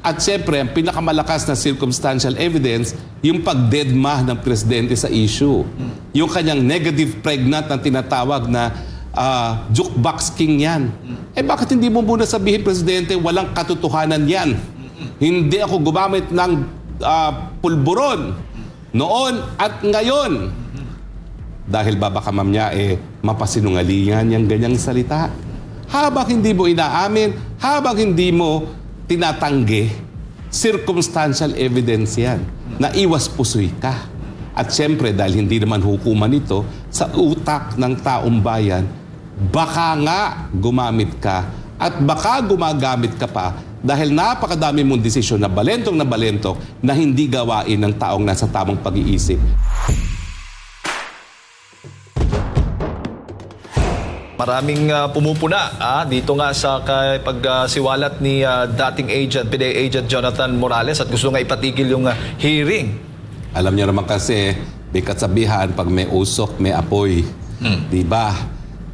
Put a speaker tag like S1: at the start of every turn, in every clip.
S1: At siyempre, ang pinakamalakas na circumstantial evidence, yung pagdedma ng presidente sa issue. Yung kanyang negative pregnant na tinatawag na ah, jukebox king yan. Eh bakit hindi mo muna sabihin, presidente, walang katotohanan yan? Hindi ako gumamit ng ah, pulburon noon at ngayon. Dahil baka ma'am niya eh mapasinungalingan yung ganyang salita. Habang hindi mo inaamin, habang hindi mo tinatanggi, circumstantial evidence yan na iwas pusoy ka. At siyempre, dahil hindi naman hukuman ito, sa utak ng taong bayan, baka nga gumamit ka at baka gumagamit ka pa dahil napakadami mong desisyon na balentong na balentok na hindi gawain ng taong nasa tamang pag-iisip.
S2: Maraming ah, pumupuna ah, dito nga sa kay pagsiwalat ni ah, dating agent, PDA agent Jonathan Morales at gusto nga ipatigil yung ah, hearing.
S1: Alam niyo naman kasi, may kasabihan pag may usok, may apoy. Di ba?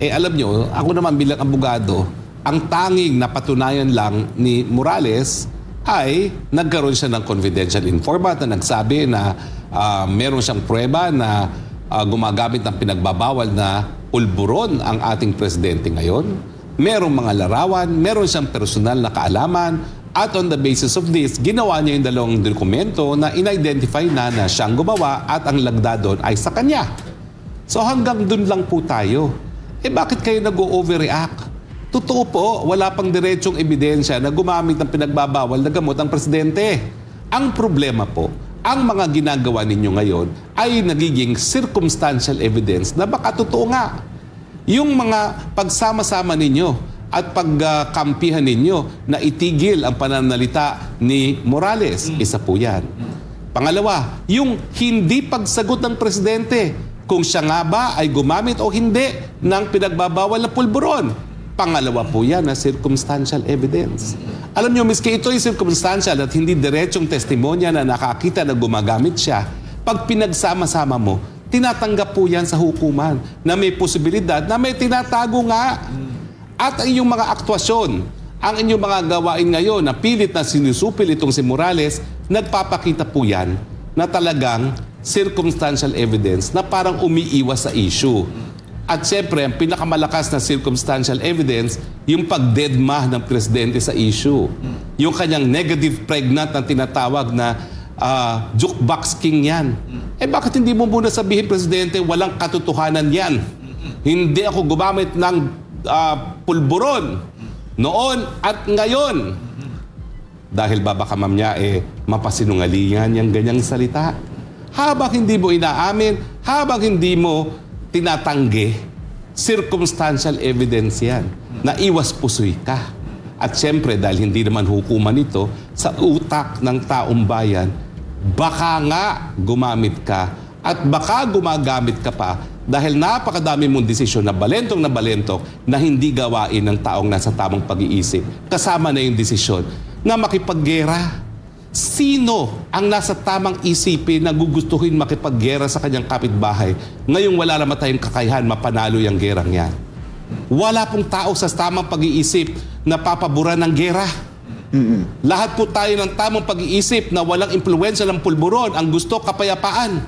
S1: Eh alam niyo, ako naman bilang abogado, ang tanging napatunayan lang ni Morales ay nagkaroon siya ng confidential informant na nagsabi na ah, meron siyang prueba na ah, gumagamit ng pinagbabawal na pulburon ang ating presidente ngayon. Merong mga larawan, meron siyang personal na kaalaman, at on the basis of this, ginawa niya yung dalawang dokumento na in-identify na na siyang gumawa at ang lagda doon ay sa kanya. So hanggang dun lang po tayo. Eh bakit kayo nag-overreact? Totoo po, wala pang diretsong ebidensya na gumamit ng pinagbabawal na gamot ang presidente. Ang problema po, ang mga ginagawa ninyo ngayon ay nagiging circumstantial evidence na baka totoo nga. Yung mga pagsama-sama ninyo at pagkampihan ninyo na itigil ang pananalita ni Morales, isa po yan. Pangalawa, yung hindi pagsagot ng presidente kung siya nga ba ay gumamit o hindi ng pinagbabawal na pulburon. Pangalawa po yan na circumstantial evidence. Alam niyo, miski ito ay circumstantial at hindi diretsong testimonya na nakakita na gumagamit siya, pag pinagsama-sama mo, tinatanggap po yan sa hukuman na may posibilidad na may tinatago nga. At ang inyong mga aktwasyon, ang inyong mga gawain ngayon na pilit na sinusupil itong si Morales, nagpapakita po yan na talagang circumstantial evidence na parang umiiwas sa issue. At siyempre, ang pinakamalakas na circumstantial evidence, yung pagdedma ng presidente sa issue. Yung kanyang negative pregnant na tinatawag na ah, jukebox king yan. Eh bakit hindi mo muna sabihin, presidente, walang katotohanan yan? Hindi ako gumamit ng ah, pulburon noon at ngayon. Dahil baka ma'am niya eh mapasinungalingan yung ganyang salita. Habang hindi mo inaamin, habang hindi mo tinatanggi, circumstantial evidence yan na iwas pusoy ka. At siyempre, dahil hindi naman hukuman ito, sa utak ng taong bayan, baka nga gumamit ka at baka gumagamit ka pa dahil napakadami mong desisyon na balentong na balentok na hindi gawain ng taong nasa tamang pag-iisip. Kasama na yung desisyon na makipaggera. Sino ang nasa tamang isipin na gugustuhin makipaggera sa kanyang kapitbahay ngayong wala naman tayong kakayahan mapanalo yung gerang yan? Wala pong tao sa tamang pag-iisip na papaboran ng gera. Lahat po tayo ng tamang pag-iisip na walang impluensya ng pulburon, ang gusto kapayapaan.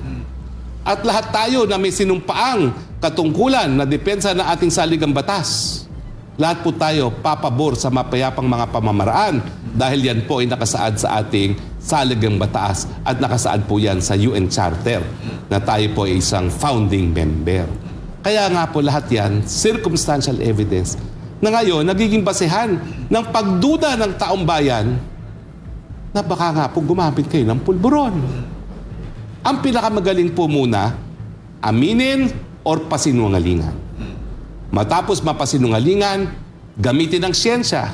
S1: At lahat tayo na may sinumpaang katungkulan na depensa ng ating saligang batas. Lahat po tayo papabor sa mapayapang mga pamamaraan dahil yan po ay nakasaad sa ating saligang batas at nakasaad po yan sa UN Charter na tayo po ay isang founding member. Kaya nga po lahat yan, circumstantial evidence na ngayon nagiging basehan ng pagduda ng taong bayan na baka nga po gumamit kayo ng pulburon. Ang pinakamagaling po muna, aminin or pasinungalingan. Matapos mapasinungalingan, gamitin ang siyensya.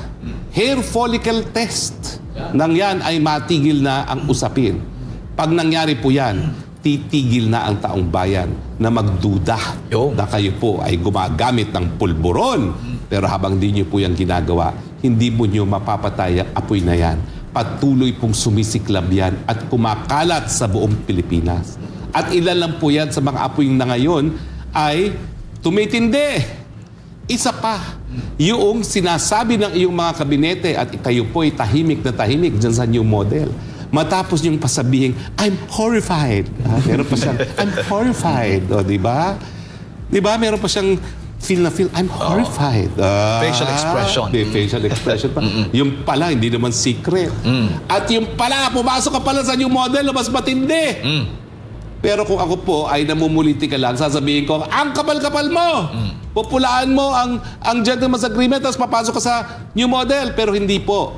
S1: Hair follicle test. Nang yan ay matigil na ang usapin. Pag nangyari po yan, titigil na ang taong bayan na magduda
S2: Yo.
S1: na kayo po ay gumagamit ng pulburon. Pero habang di nyo po yan ginagawa, hindi mo nyo mapapatay ang apoy na yan. Patuloy pong sumisiklab yan at kumakalat sa buong Pilipinas. At ilan lang po yan sa mga apoy na ngayon ay tumitindi Isa pa, yung sinasabi ng iyong mga kabinete at kayo po'y tahimik na tahimik dyan sa new model. Matapos yung pasabihin, I'm horrified. Ah, meron pa siyang, I'm horrified. O, di ba? Di ba? Meron pa siyang feel na feel, I'm horrified. Ah,
S2: Facial expression.
S1: May facial expression pa. yung pala, hindi naman secret. At yung pala, pumasok ka pala sa new model mas matindi. Pero kung ako po ay namumuliti ka lang, sasabihin ko, ang kapal-kapal mo! Pupulaan mo ang, ang gentleman's agreement tapos papasok ka sa new model. Pero hindi po.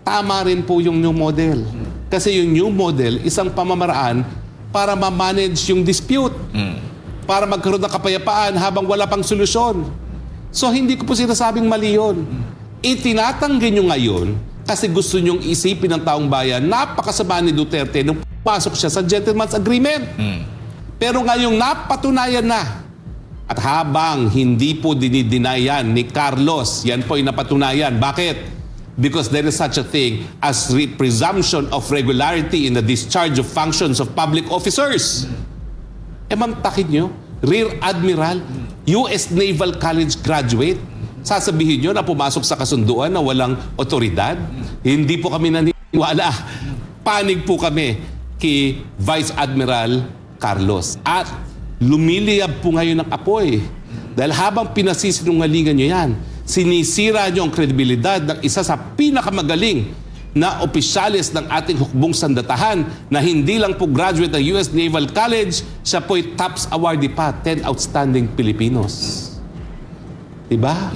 S1: Tama rin po yung new model. Kasi yung new model, isang pamamaraan para ma-manage yung dispute. Para magkaroon ng kapayapaan habang wala pang solusyon. So hindi ko po sinasabing mali yun. Itinatanggi nyo ngayon kasi gusto nyong isipin ng taong bayan, napakasama ni Duterte nung pasok siya sa gentleman's agreement. Pero ngayong napatunayan na at habang hindi po dinidinayan ni Carlos, yan po ay napatunayan. Bakit? Because there is such a thing as re- presumption of regularity in the discharge of functions of public officers. Eh mantakin nyo, Rear Admiral, US Naval College graduate, sasabihin nyo na pumasok sa kasunduan na walang otoridad? Hindi po kami naniniwala. Panig po kami kay Vice Admiral Carlos. At lumiliyab po ngayon ng apoy. Dahil habang pinasisinungalingan nyo yan, sinisira nyo ang kredibilidad ng isa sa pinakamagaling na opisyalis ng ating hukbong sandatahan na hindi lang po graduate ng US Naval College, siya po'y TOPS awardee pa, 10 outstanding Filipinos. Diba?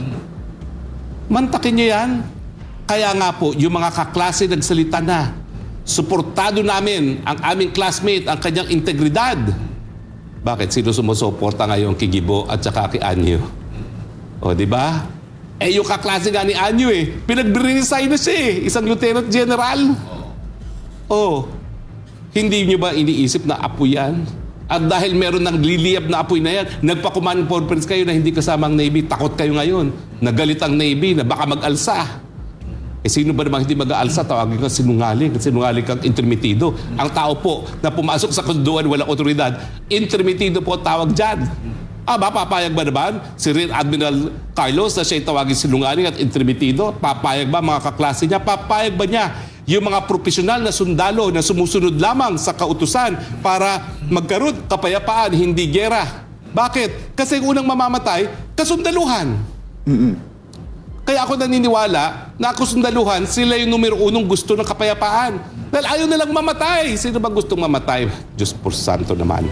S1: Mantakin nyo yan. Kaya nga po, yung mga kaklase nagsalita na, suportado namin ang aming classmate, ang kanyang integridad. Bakit? Sino sumusuporta ngayon kay Gibo at saka kay Anyo? O, di ba? Eh, yung kaklase nga ni Anyo eh, pinag-resign na siya eh, isang lieutenant general. Oh, hindi nyo ba iniisip na apo yan? At dahil meron ng liliyab na apoy na yan, nagpa-command conference kayo na hindi kasama ang Navy, takot kayo ngayon. Nagalit ang Navy na baka mag-alsa. Eh sino ba naman hindi mag-aalsa? Tawagin ka sinungaling. Sinungaling kang intermitido. Ang tao po na pumasok sa kunduan walang otoridad, intermitido po tawag dyan. Ah, ba, papayag ba naman si Rear Admiral Carlos na siya'y tawagin sinungaling at intermitido? Papayag ba mga kaklase niya? Papayag ba niya yung mga profesional na sundalo na sumusunod lamang sa kautusan para magkaroon kapayapaan, hindi gera? Bakit? Kasi ang unang mamamatay, kasundaluhan. Kaya ako naniniwala na ako sundaluhan, sila yung numero unong gusto ng kapayapaan. Dahil ayaw nilang mamatay. Sino ba gustong mamatay? Diyos por santo naman.